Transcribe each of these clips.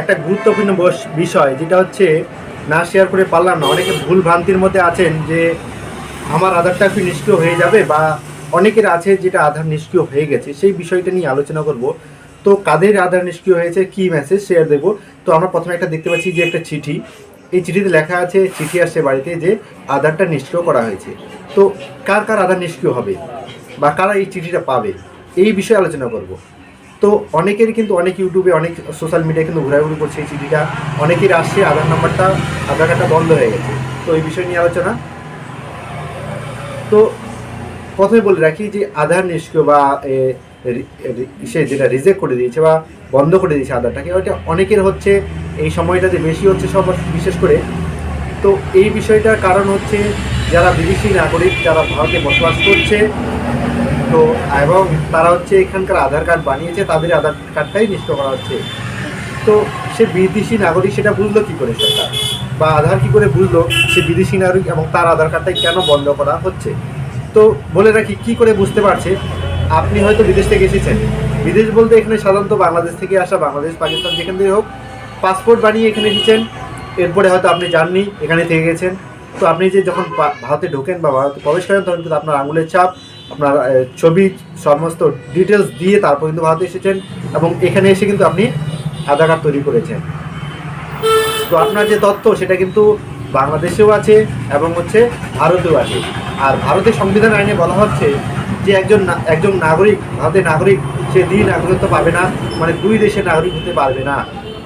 একটা গুরুত্বপূর্ণ বিষয়, যেটা হচ্ছে না শেয়ার করে পারলাম না। অনেকে ভুল ভ্রান্তির মধ্যে আছেন যে আমার আধারটা কি নিষ্ক্রিয় হয়ে যাবে বা অনেকের আছে যেটা আধার নিষ্ক্রিয় হয়ে গেছে। সেই বিষয়টা নিয়ে আলোচনা করব। তো কাদের আধার নিষ্ক্রিয় হয়েছে, কি মেসেজ শেয়ার দেবো? তো আমরা প্রথমে একটা দেখতে পাচ্ছি যে একটা চিঠি। এই চিঠিতে লেখা আছে, চিঠি আসছে বাড়িতে যে আধারটা নিষ্ক্রিয় করা হয়েছে। তো কার কার আধার নিষ্ক্রিয় হবে বা কারা এই চিঠিটা পাবে? এই বিষয়ে আলোচনা করব। তো অনেকের কিন্তু অনেক ইউটিউবে অনেক সোশ্যাল মিডিয়ায় কিন্তু ঘোরাঘুরি করছে এই চিঠিটা। অনেকের আসছে, আধার নাম্বারটা, আধার কার্ডটা বন্ধ হয়ে গেছে। তো এই বিষয় নিয়ে আলোচনা। তো প্রথমে বলে রাখি যে আধার নিষ্ক্রিয় বা সে যেটা রিজেক্ট করে দিয়েছে বা বন্ধ করে দিয়েছে আধারটাকে, ওইটা অনেকের হচ্ছে এই সময়টাতে বেশি হচ্ছে সব, বিশেষ করে। তো এই বিষয়টার কারণ হচ্ছে যারা বিদেশি নাগরিক, যারা ভারতে বসবাস করছে তো, এবং তারা হচ্ছে এখানকার আধার কার্ড বানিয়েছে, তাদের আধার কার্ডটাই নিষ্ক্রিয় করা হচ্ছে। তো সে বিদেশি নাগরিক সেটা বুঝলো কি করে সরকার? বা আধার কি করে বুঝলো সে বিদেশি নাগরিক এবং তার আধার কার্ডটাই কেন বন্ধ করা হচ্ছে? তো বলে রাখি, কি করে বুঝতে পারছে? আপনি হয়তো বিদেশ থেকে এসেছেন। বিদেশ বলতে এখানে সাধারণত বাংলাদেশ থেকে আসা বাংলাদেশ, পাকিস্তান যেখান থেকে হোক পাসপোর্ট বানিয়ে এখানে এসেছেন। এরপরে হয়তো আপনি যাননি, এখানে থেকে গেছেন। তো আপনি যে যখন ভারতে ঢোকেন বা ভারতে প্রবেশ করেন, তখন কিন্তু আপনার আঙুলের ছাপ আপনার ছবি সমস্ত ডিটেলস দিয়ে তারপর কিন্তু ভারতে এসেছেন এবং এখানে এসে কিন্তু আপনি আধার কার্ড তৈরি করেছেন। তো আপনার যে তথ্য সেটা কিন্তু বাংলাদেশেও আছে এবং হচ্ছে ভারতেও আছে। আর ভারতের সংবিধান আইনে বলা হচ্ছে যে একজন একজন নাগরিক, ভারতের নাগরিক সে দ্বি নাগরিকত্ব পাবে না মানে দুই দেশের নাগরিক হতে পারবে না।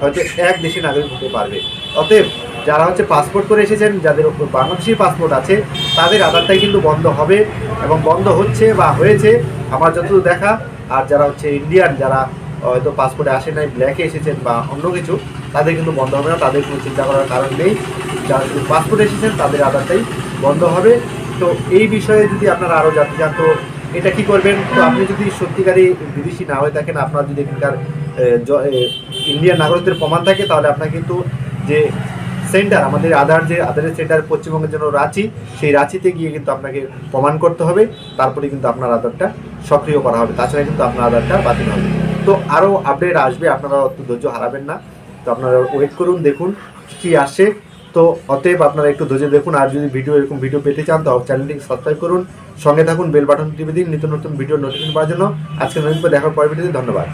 হয়তো এক দেশের নাগরিক হতে পারবে। অতএব যারা হচ্ছে পাসপোর্ট করে এসেছেন, যাদের বাংলাদেশি পাসপোর্ট আছে, তাদের আধারটাই কিন্তু বন্ধ হবে এবং বন্ধ হচ্ছে বা হয়েছে আমার যতদূর দেখা। আর যারা হচ্ছে ইন্ডিয়ান যারা হয়তো পাসপোর্টে আসে নাই ব্ল্যাকে এসেছেন বা অন্য কিছু, তাদের কিন্তু বন্ধ হবে না, তাদের কোনো চিন্তা করার কারণ নেই। যারা শুধু পাসপোর্টে এসেছেন, তাদের আধারটাই বন্ধ হবে। তো এই বিষয়ে যদি আপনারা আরও জানতে এটা কি করবেন? তো আপনি যদি সত্যিকারই বিদেশি না হয়ে থাকেন, আপনার যদি এখানকার ইন্ডিয়ান নাগরিকদের প্রমাণ থাকে, তাহলে আপনার কিন্তু যে সেন্টার, আমাদের আধার যে, আধারের সেন্টার পশ্চিমবঙ্গের জন্য রাঁচি, সেই রাঁচিতে গিয়ে কিন্তু আপনাকে প্রমাণ করতে হবে। তারপরে কিন্তু আপনার আধারটা সক্রিয় করা হবে। তাছাড়া কিন্তু আপনার আধারটা বাতিল হবে। তো আরও আপডেট আসবে, আপনারা অত ধৈর্য হারাবেন না। তো আপনারা ওয়েট করুন, দেখুন, কি আসে। তো অতএব আপনারা একটু ধৈর্য দেখুন, আর যদি ভিডিও এরকম ভিডিও পেতে চান তো চ্যানেলটিকে সাবস্ক্রাইব করুন, সঙ্গে থাকুন বেল বাটন টিপে দিন, নিত্য নতুন ভিডিও নোটিফিকেশন পাওয়ার জন্য। আজকে নতুন দেখার পরবর্তীতে ধন্যবাদ।